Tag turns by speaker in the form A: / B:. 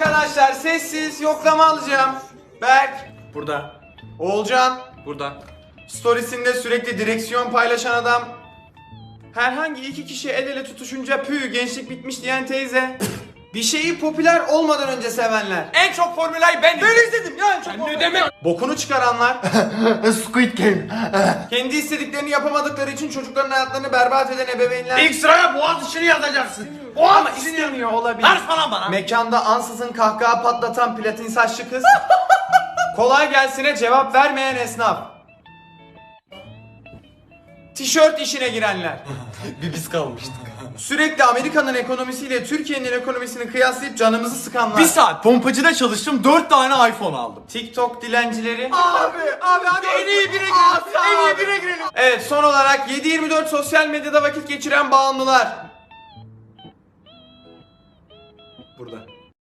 A: Arkadaşlar sessiz yoklama alacağım. Berk.
B: Burada.
A: Oğulcan.
B: Burada.
A: Storiesinde sürekli direksiyon paylaşan adam. Herhangi iki kişi el ele tutuşunca pü gençlik bitmiş diyen teyze. Bir şeyi popüler olmadan önce sevenler.
B: En çok formülayı ben
A: Ben izledim ya en çok
B: Ne
A: popüler.
B: demek?
A: Bokunu çıkaranlar.
C: Squid Game.
A: kendi istediklerini yapamadıkları için çocukların hayatlarını berbat eden ebeveynler.
B: İlk sıraya boğaz içini yazacaksın.
A: Ama
B: Boğaz içini
A: istemiyor olabilir.
B: Ders falan bana.
A: Mekanda ansızın kahkaha patlatan platin saçlı kız. Kolay gelsine cevap vermeyen esnaf. Tişört işine girenler.
C: Bir biz kalmıştık.
A: Sürekli Amerika'nın ekonomisiyle Türkiye'nin ekonomisini kıyaslayıp canımızı sıkanlar.
B: Bir saat pompacıda çalıştım 4 tane iPhone aldım.
A: TikTok dilencileri.
B: Abi abi hadi en iyi bire girelim. En iyi bire girelim.
A: Evet son olarak 7-24 sosyal medyada vakit geçiren bağımlılar.
B: Burada.